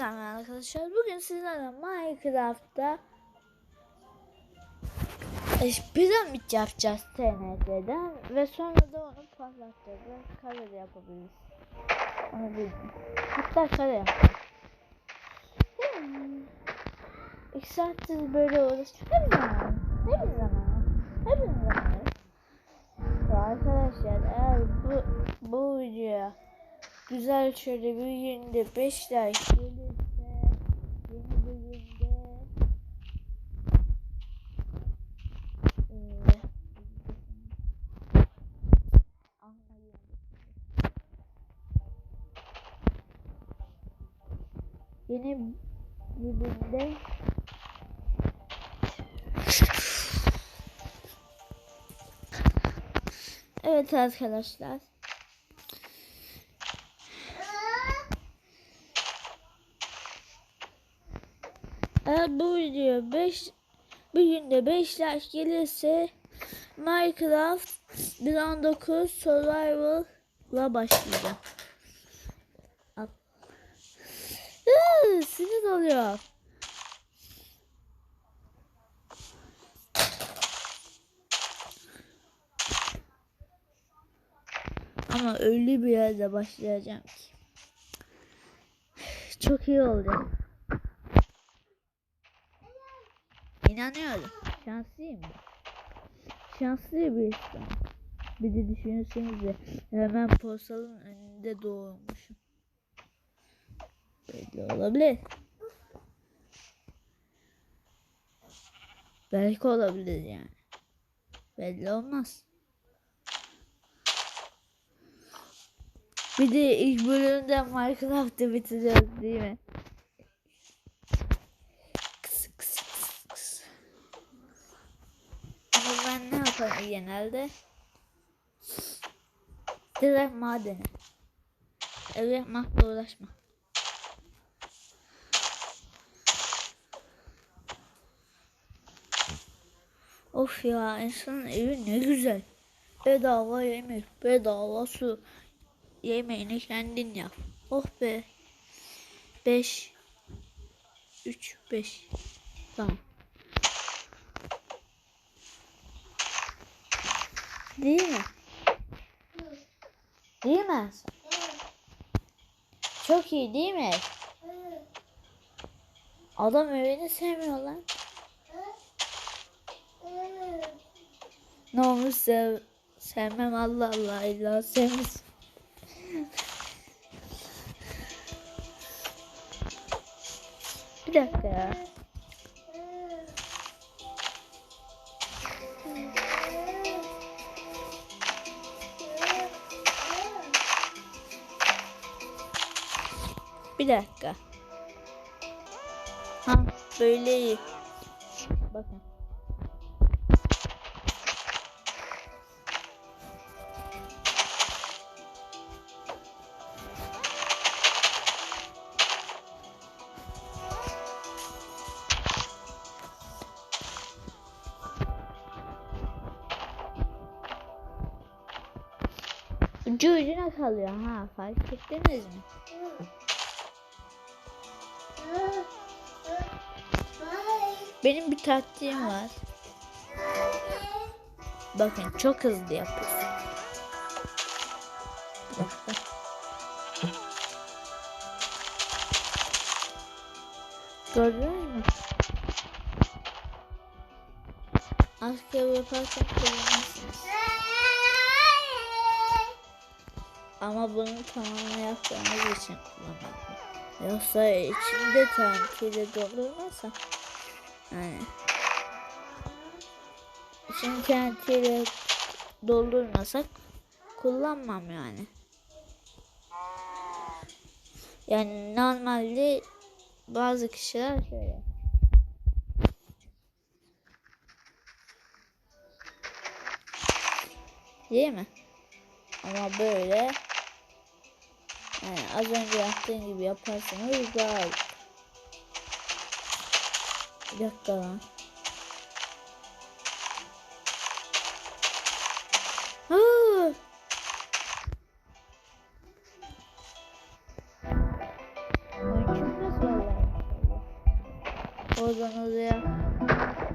Merhaba arkadaşlar. Bugün sizlerle Minecraft'ta piramit yapacağız TNT'den ve sonra da onu patlatacağız kare de yapabiliriz. Onu bildim. Hatta kare yapacağız. Hmm. İki böyle uğraş. Hep zaman. Hep zaman. Hep zaman. Arkadaşlar eğer bu, bu videoya güzel şöyle bir günde 5 like gelirse yeni bölümde. Yeni bölümde Evet arkadaşlar. Eğer bu video 5 bir günde 5 like gelirse Minecraft 1.19 Survival'la başlayacağım. Al. Iıı, Sinir oluyor. Ama öyle bir yerde başlayacağım ki. Çok iyi olacak. İnanıyorum. Şanslıyım. Şanslı bir insan. Bir de düşünürsenize hemen portalın önünde doğmuşum. Belli olabilir. Belki olabilir yani. Belli olmaz. Bir de ilk bölümde Minecraft'ı bitireceğiz değil mi? Yaparım genelde? Direkt madene. Ev yapmakla uğraşma. Of ya insanın evi ne güzel. Bedava yemek, bedava su. Yemeğini kendin yap. Oh be. 5 3 5 Tamam. Değil mi? Değil mi? Çok iyi değil mi? Adam evini sevmiyor lan. Ne olmuş sev sevmem Allah Allah illa sevmiş. Bir dakika ya. Bir dakika. Ha böyle iyi. Bakın. Ucu ucuna kalıyor ha fark ettiniz mi? Benim bir taktiğim var. Bakın çok hızlı dakika. Gördünüz mü? Asker yaparken kullanırsınız. Ama bunu tamamen yaptığınız için kullanmak. Yoksa içinde TNT'yle doldurmazsa yani içini TNT'yle doldurmasak kullanmam yani. Yani normalde bazı kişiler şöyle. Değil mi? Ama böyle yani az önce yaptığım gibi yaparsanız daha iyi. Bir dakika lan. Oradan oraya.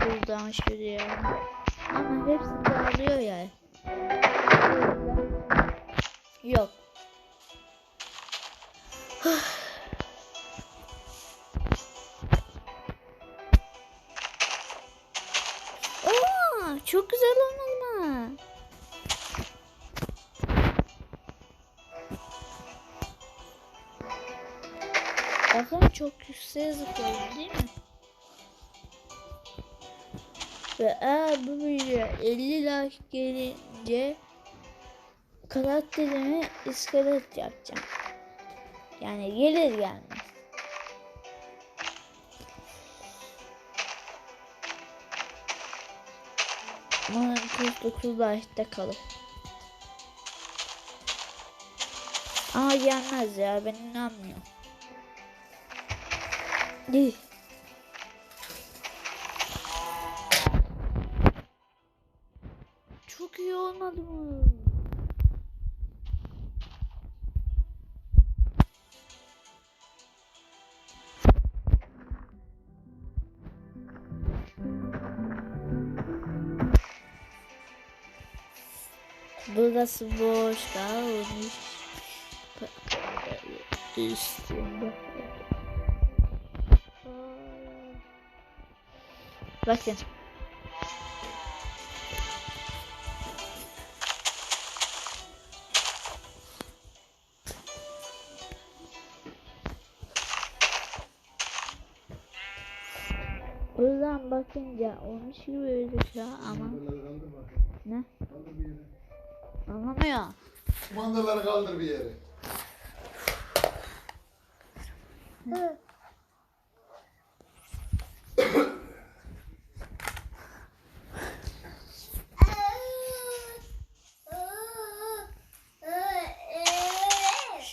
Buradan şuraya. Ama yani. O yüzden- Yok. Ve eğer bu video 50 like gelince karakterimi iskelet yapacağım. Yani gelir gelmez. Ama 49 like'da kalır. Ama gelmez ya ben inanmıyorum. İyi. olamadım. Burası boş kalmış. İşte Bakın. Bakınca olmuş gibi gözüküyor ama ne? Anlamıyor. Mandaları kaldır bir yere.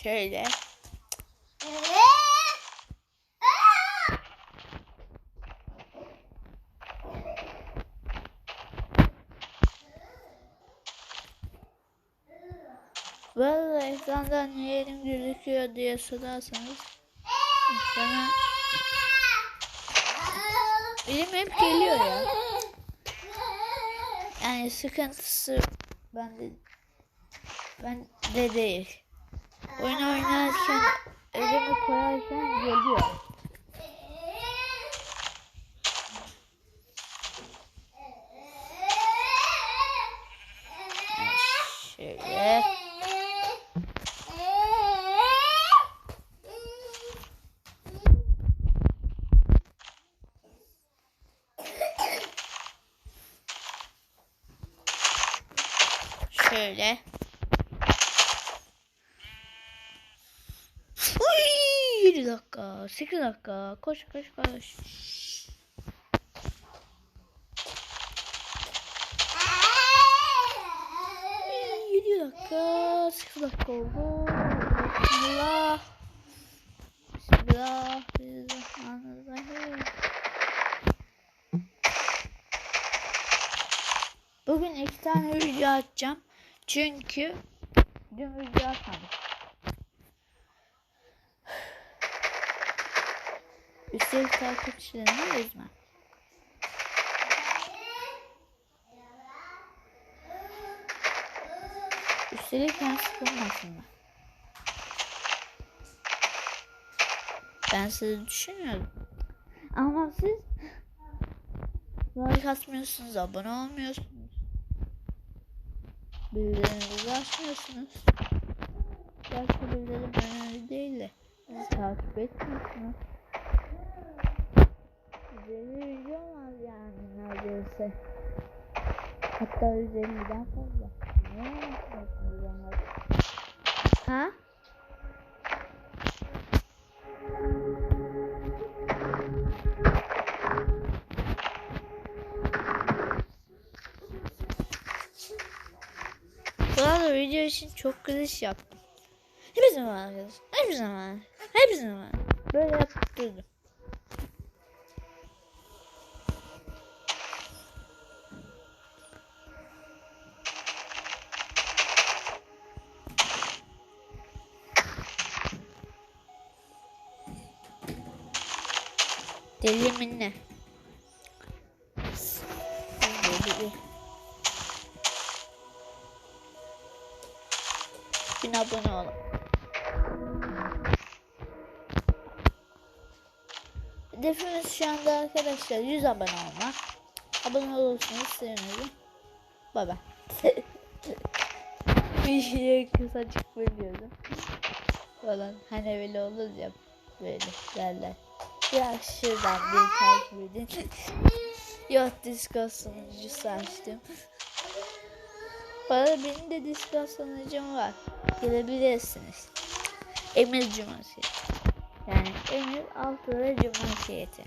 Şöyle. Ekrandan yerim gözüküyor diye sorarsanız sana elim hep geliyor ya. Yani sıkıntısı bende ben de değil. Oyun oynarken elimi koyarken geliyor. Şöyle. Dakika, 8 dakika. Koş koş koş. 7 dakika, 8 dakika oldu. Bismillah. Bismillah. Bismillahirrahmanirrahim. Bugün iki tane video atacağım. Çünkü dün video atmadım. Üstelik takipçilerimi üzme. Üstelik ben sıkılmasınlar. Ben sizi düşünüyorum. Ama siz like atmıyorsunuz, abone olmuyorsunuz. Bildirimleri açmıyorsunuz. Gerçi bildirim önemli değil de. Takip etmiyorsunuz. 80. Hatta 150'den fazla. Ne Ha? Valla video için çok güzel iş yaptım. Hepsi var arkadaşlar. Hepsi var. Hepsi var. Böyle yapıp. Deli ne? Bin abone olun. Hedefimiz şu anda arkadaşlar 100 abone olmak. Abone olursanız sevinirim. Bye. bir şeye kısacık bölüyorum. Falan hani öyle olur ya böyle derler. Ya şuradan bir takip edin. Yok Discord sunucusu açtım. Bana benim de Discord sunucum var. Gelebilirsiniz. Emir Cumasiyeti. Yani Emir Altıra Cumasiyeti.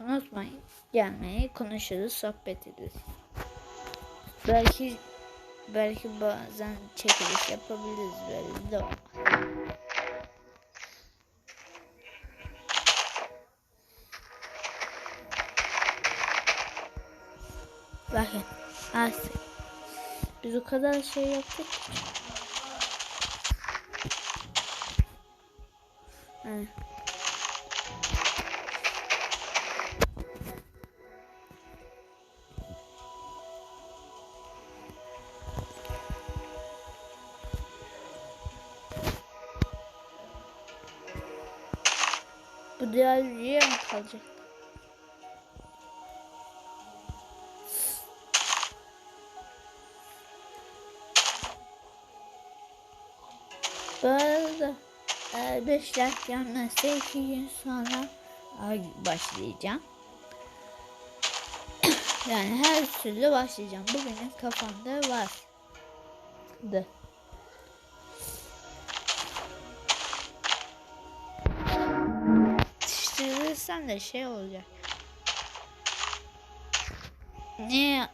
Unutmayın gelmeyi konuşuruz sohbet ederiz. Belki belki bazen çekiliş yapabiliriz böyle de olmaz. Bakın artık biz o kadar şey yaptık ki. Bu arada e, beş like gelmezse iki gün sonra ay, başlayacağım. yani her türlü başlayacağım. Bugünün kafamda vardı. Yetiştirirsem de şey olacak. Ne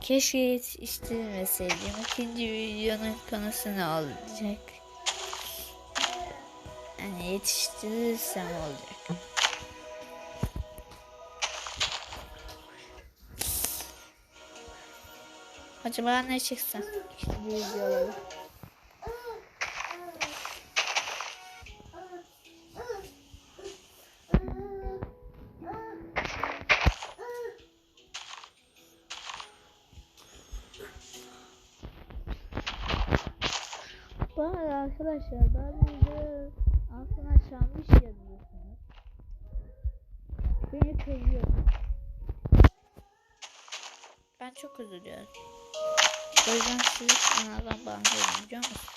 keşke yetiştirmeseydim. İkinci videonun konusu ne olacak? Yani yetiştirirsem olacak. Acaba ne çıksın? İşte bir videoları. Bu arkadaşlar ben videonun çalmış yazıyorsunuz. Beni kırıyorum. Ben çok üzülüyorum. O yüzden silip kanaldan bağımlıyım biliyor musun?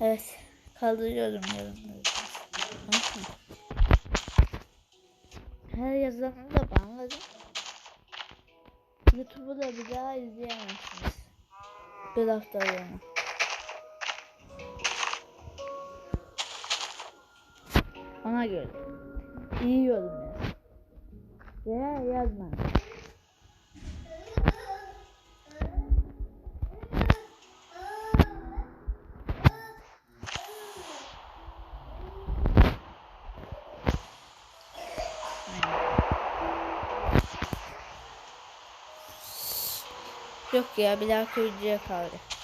Evet. Kaldırıyorum yorumları. Her yazanı da banladım. YouTube'u da bir daha izleyemezsiniz. Bir hafta sonra. Ona göre. İyi yorum yaz. Veya yazma. Yok ya bir daha kuyucuya kaldı.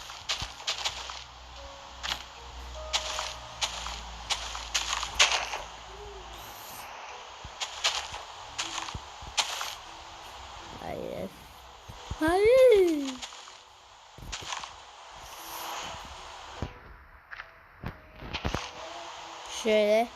Şöyle.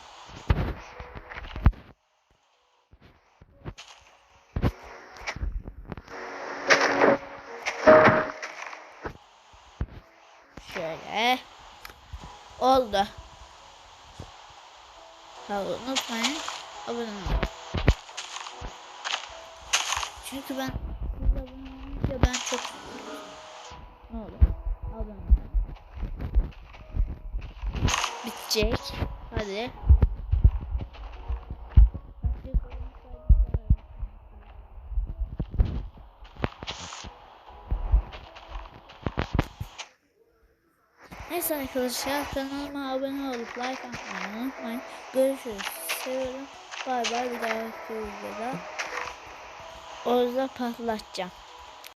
Şöyle. Oldu. Ha, unutmayın. Abone olun. Çünkü ben abone olunca ben çok ne olur abone olun. Bitecek. Hadi. Neyse arkadaşlar kanalıma abone olup like atmayı unutmayın. Görüşürüz. Seviyorum. Bay bay bir dahaki videoda. Orada patlatacağım.